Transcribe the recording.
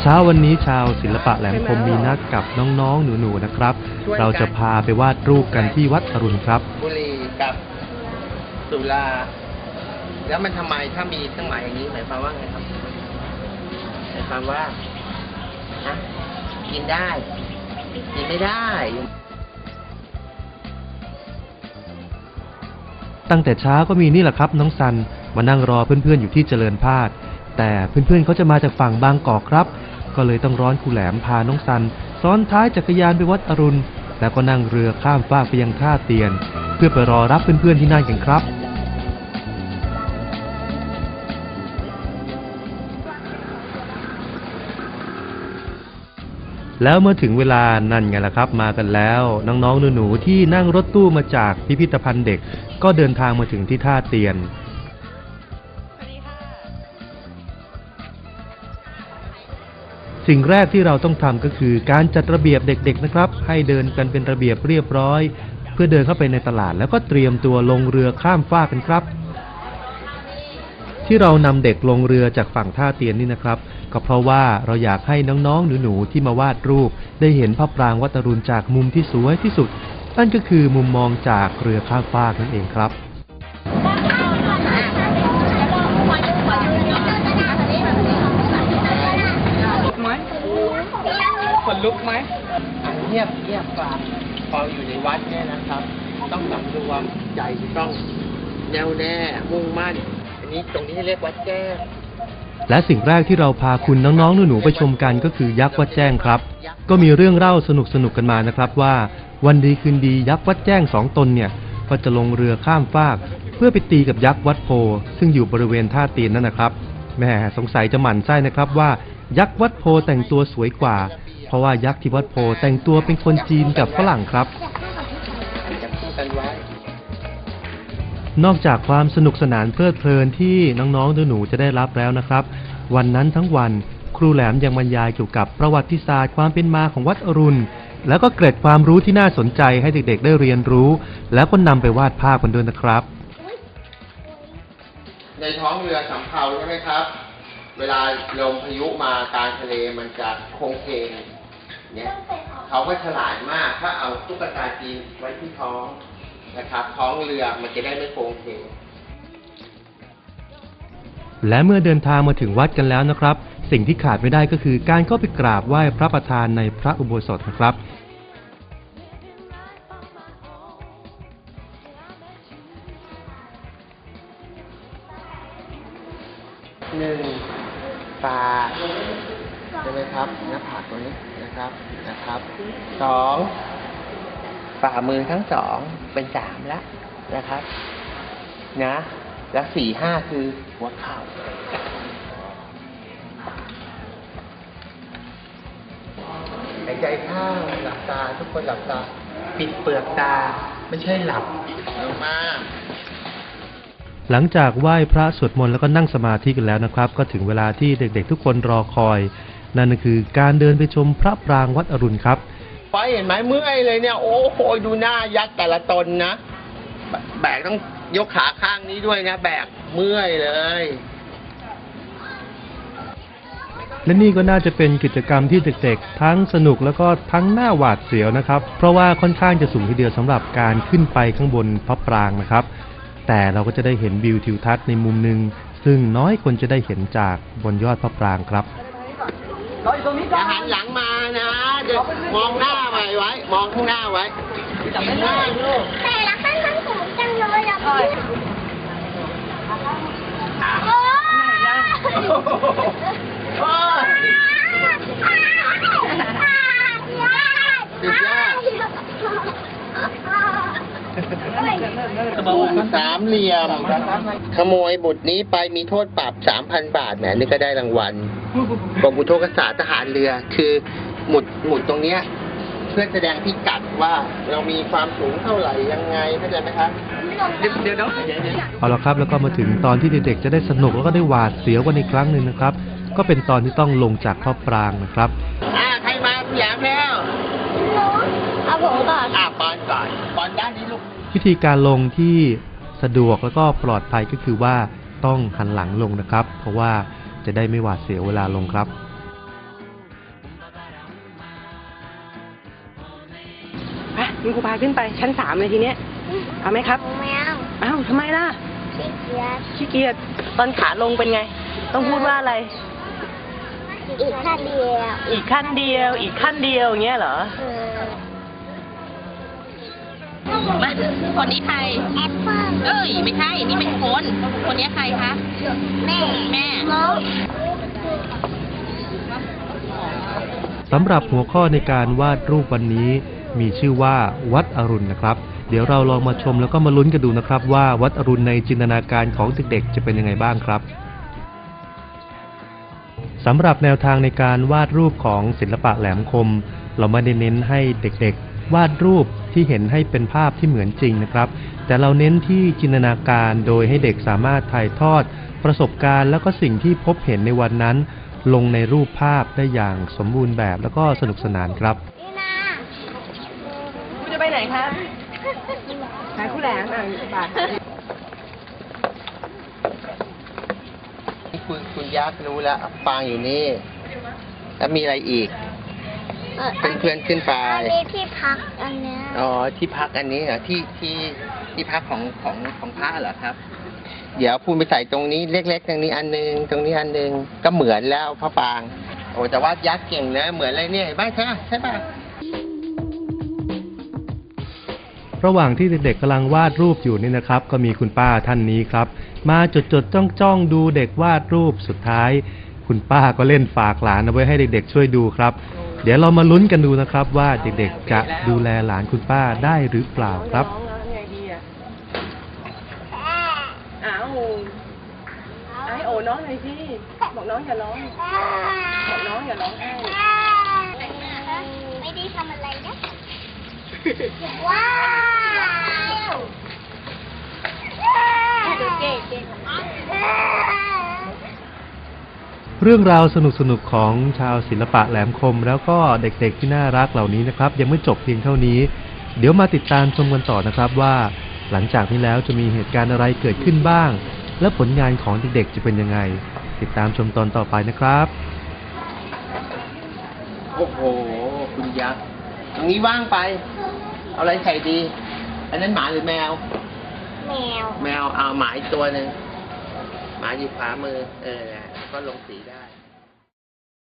เช้าวันนี้ชาวศิลปะแหลมคมมีนัดกับน้องๆ หนูๆ นะครับ เราจะพาไปวาดรูปกันที่วัดอรุณครับ บุหรี่กับสุราแล้วมันทำไมถ้ามีเครื่องหมายอย่างนี้หมายความว่าไงครับหมายความว่าฮะกินได้ กินไม่ได้ ตั้งแต่เช้าก็มีนี่แหละครับน้องซันมานั่งรอเพื่อนๆอยู่ที่เจริญพาดแต่เพื่อนๆเขาจะมาจากฝั่งบางกอกครับ ก็เลยต้องร้อนคูแหลมพาน้องซัน ซ้อนท้ายจักรยานไปวัดอรุณ แล้วก็นั่งเรือข้ามฟากไปยังท่าเตียน เพื่อไปรอรับเพื่อนๆที่นั่นกันครับ แล้วเมื่อถึงเวลานั่นไงล่ะครับ มากันแล้ว น้องๆหนูๆที่นั่งรถตู้มาจากพิพิธภัณฑ์เด็ก ก็เดินทางมาถึงที่ท่าเตียน สิ่งแรกที่เราต้องทำก็คือการจัดระเบียบเด็ก ๆนะครับ ให้เดินกันเป็นระเบียบเรียบร้อย เพื่อเดินเข้าไปในตลาด แล้วก็เตรียมตัวลงเรือข้ามฟากกันครับ ที่เรานำเด็กลงเรือจากฝั่งท่าเตียนนี่นะครับ ก็เพราะว่าเราอยากให้น้องๆหนูๆที่มาวาดรูป ได้เห็นพระปรางวัดอรุณจากมุมที่สวยที่สุด นั่นก็คือมุมมองจากเรือข้ามฟากนั่นเองครับคนลุกไหมเงียบเงียบฟังพออยู่ในวัดเนี่ยนะครับ ต้องสำรวมใจต้องแน่วแน่มุ่งมั่น อันนี้ตรงนี้เรียกวัดแจ้ง และสิ่งแรกที่เราพาคุณน้องๆหนูๆไปชมกันก็คือยักษ์วัดแจ้งครับ ก็มีเรื่องเล่าสนุกๆกันมานะครับว่า วันดีคืนดียักษ์วัดแจ้งสองตนเนี่ยก็จะลงเรือข้ามฟาก เพื่อไปตีกับยักษ์วัดโพ ซึ่งอยู่บริเวณท่าเตียนนั่นนะครับแม่สงสัยจะหมั่นไส้นะครับว่ายักษ์วัดโพแต่งตัวสวยกว่า เพราะว่ายักษ์ที่วัดโพแต่งตัวเป็นคนจีนกับฝรั่งครับจะพูดกันไว้ นอกจากความสนุกสนานเพลิดเพลินที่น้องๆหนูๆจะได้รับแล้วนะครับ วันนั้นทั้งวันครูแหลมยังบรรยายเกี่ยวกับประวัติศาสตร์ความเป็นมาของวัดอรุณ แล้วก็เกร็ดความรู้ที่น่าสนใจให้เด็กๆได้เรียนรู้ แล้วก็นำไปวาดภาพกันด้วยนะครับ ในท้องเรือสำเภาใช่ไหมครับ เวลาลมพายุมากางทะเลมันจะโคงเคงเนี่ยเขาก็ฉลาดมากถ้าเอาตุ๊กตาจีนไว้ที่ท้อง นะครับ ท้องเรือมันจะได้ไม่โคงเคงและเมื่อเดินทางมาถึงวัดกันแล้วนะครับ สิ่งที่ขาดไม่ได้ก็คือการเข้าไปกราบไหว้พระประธานในพระอุโบสถนะครับ หนึ่งปากใช่ไหมครับหน้าผากตรงนี้นะครับนะครับสอง ฝ่ามือทั้งสองเป็นสามแล้วนะครับ นะ แล้วสี่ห้าคือหัวเข่าหายใจเข้าหลับตา ทุกคนหลับตา ปิดเปลือกตาไม่ใช่หลับลงมาหลังจากไหว้พระสวดมนต์แล้วก็นั่งสมาธิกันแล้วนะครับ ก็ถึงเวลาที่เด็กๆ ทุกคนรอคอย นั่นก็คือการเดินไปชมพระปรางวัดอรุณครับ ไปเห็นไหมเมื่อยเลยเนี่ย โอ้โหดูหน้ายักษ์แต่ละตนนะแบแบกต้องยกขาข้างนี้ด้วยนะ แบกเมื่อยเลย และนี่ก็น่าจะเป็นกิจกรรมที่เด็กๆ ทั้งสนุกแล้วก็ทั้งหน้าหวาดเสียวนะครับ เพราะว่าค่อนข้างจะสูงทีเดียวสำหรับการขึ้นไปข้างบนพระปรางนะครับ แต่เราก็จะได้เห็นวิวทิวทัศน์ในมุมหนึ่งซึ่งน้อยคนจะได้เห็นจากบนยอดพระปรางครับอย่าหันหลังมานะเดี๋ยว มองหน้าไว้ไว้ มองข้างหน้าไว้จับไม่ได้ลูกแต่ละขั้นมันสูงจังเลยอะพี่โอ้ยโอ้ยสุดยอดสามเหลี่ยม ขโมยบุตรนี้ไปมีโทษปรับสามพันบาทแหมนี่ก็ได้รางวัลกรมอุทกศาสตร์ทหารเรือคือ หมุดหมุดตรงเนี้ย เพื่อแสดงพิกัดว่าเรามีความสูงเท่าไหร่ยังไงเข้าใจไหมครับเดี๋ยวเดี๋ยวเดี๋ยว เอาละครับแล้วก็มาถึงตอนที่เด็กๆจะได้สนุกแล้วก็ได้หวาดเสียวกันอีกครั้งหนึ่งนะครับ ก็เป็นตอนที่ต้องลงจากพระปรางนะครับ อ่าใครมาสยามแล้วเอาผมก่อนอ่าปอนก่อนปอนด้านนี้ลูกวิธีการลงที่สะดวกแล้วก็ปลอดภัยก็คือว่าต้องหันหลังลงนะครับ เพราะว่าจะได้ไม่หวาดเสียวเวลาลงครับ คุณครูพาขึ้นไปชั้นสามเลยทีเนี้ย เอาไหมครับแมวอ้าวทำไมล่ะ ขี้เกียจขี้เกียจตอนขาลงเป็นไง ต้องพูดว่าอะไร อีกขั้นเดียวอีกขั้นเดียว อีกขั้นเดียวอย่างเงี้ยเหรอ เออมาคนนี้ใคร แอปเปิ้ลเอ้ย ไม่ใช่ นี่เป็นคน คนนี้ใครคะ แม่ แม่นกสำหรับหัวข้อในการวาดรูปวันนี้ มีชื่อว่าวัดอรุณนะครับ เดี๋ยวเราลองมาชมแล้วก็มาลุ้นกันดูนะครับ ว่าวัดอรุณในจินตนาการของเด็กๆ จะเป็นยังไงบ้างครับสำหรับแนวทางในการวาดรูปของศิลปะแหลมคม เราไม่ได้เน้นให้เด็กๆ วาดรูปที่เห็นให้เป็นภาพที่เหมือนจริงนะครับ แต่เราเน้นที่จินตนาการโดยให้เด็กสามารถถ่ายทอด ประสบการณ์แล้วก็สิ่งที่พบเห็นในวันนั้น ลงในรูปภาพได้อย่างสมบูรณ์แบบแล้วก็สนุกสนานครับ นี่นะคุณจะไปไหนครับหาคู่แหลมอะบาทนี่คุณคุณยักษ์รู้แล้วฟางอยู่นี่ แล้วมีอะไรอีกเออเพื่อนๆขึ้นไปอันนี้ที่พักอันเนี้ยอ๋อที่พักอันนี้เหรอที่ที่ที่พักของของของพระเหรอครับ เดี๋ยวคุณไปใส่ตรงนี้เล็กๆตรงนี้อันหนึงตรงนี้อันหนึงก็เหมือนแล้วพระปาง โอ้แต่ว่ายักษ์เก่งนะ เหมือนอะไรเนี่ยเห็นไหมใช่ปะใช่ปะ ระหว่างที่เด็กๆกำลังวาดรูปอยู่นี่นะครับ ก็มีคุณป้าท่านนี้ครับ มาจดจดจ้องจ้องๆดูเด็กวาดรูปสุดท้าย คุณป้าก็เล่นฝากหลานเอาไว้ให้เด็กๆช่วยดูครับ เดี๋ยวเรามาลุ้นกันดูนะครับ ว่าเด็กๆจะดูแลหลานคุณป้าได้หรือเปล่าครับ น้องแล้วไงดีอะอ้าวไอ้โอน้องหน่อยสิบอกน้องอย่าร้อง บอกน้องอย่าร้องไห้ไม่ได้ทำอะไรนะ ว้าว เรื่องราวสนุกๆของชาวศิลปะแหลมคม แล้วก็เด็กๆที่น่ารักเหล่านี้นะครับ ยังไม่จบเพียงเท่านี้ เดี๋ยวมาติดตามชมกันต่อนะครับว่า หลังจากนี้แล้วจะมีเหตุการณ์อะไรเกิดขึ้นบ้าง และผลงานของเด็กๆจะเป็นยังไง ติดตามชมตอนต่อไปนะครับ โอ้โห คุณยักษ์ตรงนี้ว่างไป เอาอะไรใส่ดี อันนั้นหมาหรือแมว แมว แมวเอาหมาอีกตัวหนึ่งหมาอยู่ขวามือ เออก็ลงสีได้